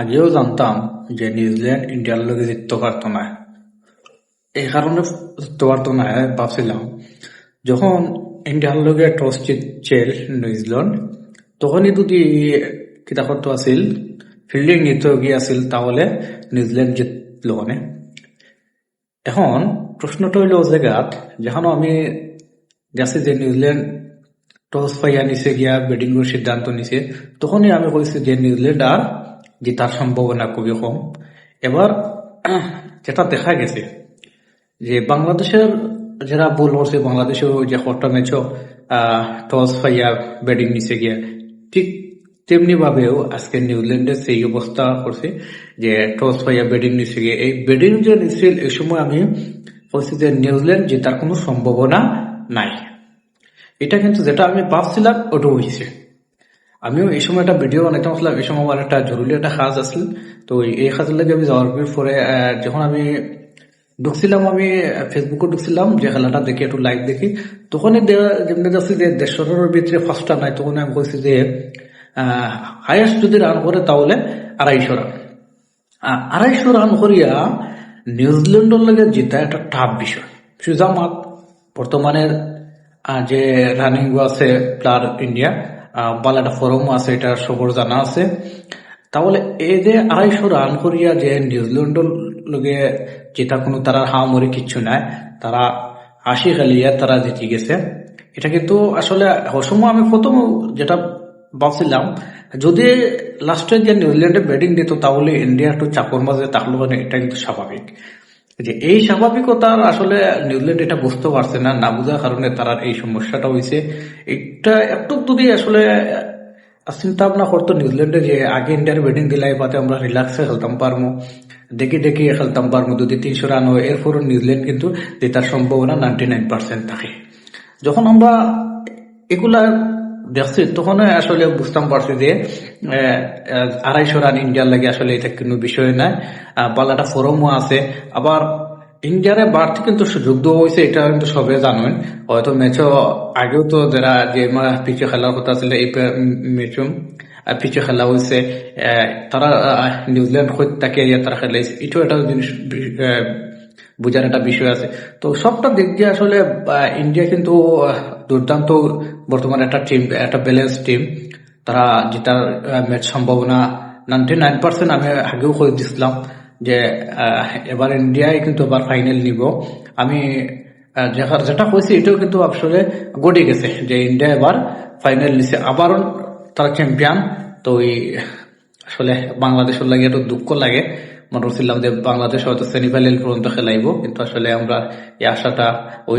আগেও জানতাম যে নিউজিল্যান্ড ইন্ডিয়ার লগে জিততে পারতো না এই কারণে জিততে পারতো না ভাবছিলাম যখন ইন্ডিয়ার লগে টস জিতছিল নিউজিল্যান্ড তখনই যদি কিতা আছিল ফিল্ডিং নিতে গিয়ে আছিল, তাহলে নিউজিল্যান্ড জিতলো মানে। এখন প্রশ্নটা হইল ও জায়গাত যখন আমি গেছি যে নিউজিল্যান্ড টস পাইয়া নিচে গিয়া ব্যাটিং সিদ্ধান্ত নিছে, তখনই আমি কইছি যে নিউজিল্যান্ড আর জেতার সম্ভাবনা খুবই কম। এবার, যেটা দেখা গেছে যে বাংলাদেশের যারা বল করছে বাংলাদেশেও যে কটা ম্যাচও টস পাইয়া ব্যাটিং নিচে গিয়া, ঠিক তেমনি ভাবেও আজকে নিউজিল্যান্ডে সেই অবস্থা করছে যে টস পাইয়া ব্যাটিং নিচে গিয়ে। এই ব্যাটিং যে নিছিল এই সময় আমি বলছি যে নিউজিল্যান্ড জেতার কোনো সম্ভাবনা নাই। এটা কিন্তু যেটা আমি ভাবছিলাম ওটা হয়েছে। আমিও এই সময় একটা ভিডিও বানাইতে আসলাম এই সময় আমার একটা জরুরি একটা কাজ আসল তো এই কাজের লাগে আমি যাওয়ার পরে যখন আমি ঢুকছিলাম, আমি ফেসবুকে ঢুকছিলাম, যে খেলাটা দেখি, একটু লাইভ দেখি, তখনই যেমনি যাচ্ছি যে দেড়শোর ভিতরে ফার্স্টটা নাই তখন আমি কইছি যে হায়েস্ট যদি রান করে তাহলে আড়াইশো রান আড়াইশো রান করিয়া নিউজিল্যান্ডের লাগে জিতা একটা টাফ বিষয়। সুজামাত বর্তমানের যে রানিং আছে প্লার ইন্ডিয়া ভালো একটা ফরমও আছে, এটা সবর জানা আছে। তাহলে এই যে আড়াইশো রান করিয়া যে নিউজিল্যান্ডের লগে যেটা কোনো তারা হামরি কিচ্ছু নাই, তারা আশি খেলিয়া তারা জিতে গেছে। এটা কিন্তু আসলে অসময় আমি প্রথম যেটা ভাবছিলাম, যদি লাস্টে যে নিউজিল্যান্ডে ব্যাটিং দিত, তাহলে ইন্ডিয়া একটু চাপর মাঝে থাকল মানে এটা কিন্তু স্বাভাবিক। যে এই স্বাভাবিকতার আসলে নিউজিল্যান্ড এটা বুঝতে পারছে না না বোঝার কারণে তারা এই সমস্যাটা হয়েছে এটা একটু যদি আসলে চিন্তা ভাবনা করতো নিউজিল্যান্ডে যে আগে ইন্ডিয়ার ব্যাটিং দিলাই পাতে আমরা রিল্যাক্সে খেলতাম পারব দেখি দেখি খেলতাম পারব যদি তিনশো রান হয় এরপর নিউজিল্যান্ড কিন্তু জেতার সম্ভাবনা নাইনটি নাইন পার্সেন্ট থাকে। যখন আমরা এগুলা দেখছি তখন আসলে বুঝতাম পারছি যে আড়াইশো রান ইন্ডিয়ার লাগে আসলে এটা কোনো বিষয় নাই। একটা ফোরামও আছে। আবার ইন্ডিয়ারে বাড়তি কিন্তু সুযোগ দেওয়া হয়েছে, এটা কিন্তু সবে জানেন। হয়তো ম্যাচও আগেও তো যারা যে পিচে খেলার কথা ছিল, এই ম্যাচও পিচে খেলা হয়েছে তারা নিউজিল্যান্ড তাকে তারা খেলাইছে। এটাও একটা জিনিস বোঝার একটা বিষয় আছে। তো সবটা দিক দিয়ে আসলে ইন্ডিয়া কিন্তু দুর্দান্ত বর্তমানে একটা টিম একটা ব্যালেন্স টিম তারা জেতার ম্যাচ সম্ভাবনা নাইনটি নাইন পার্সেন্ট আমি আগেও করে দিছিলাম যে এবার ইন্ডিয়াই কিন্তু এবার ফাইনাল নিব। আমি যেটা- কইছি এটাও কিন্তু আসলে গড়ে গেছে যে ইন্ডিয়া এবার ফাইনাল নিছে। আবার তারা চ্যাম্পিয়ন তো এই আসলে বাংলাদেশের লাগে একটু দুঃখ লাগে। মনে করছিলাম যে বাংলাদেশ হয়তো সেমিফাইনাল পর্যন্ত খেলাইব, কিন্তু আসলে আমরা এই আশাটা ওই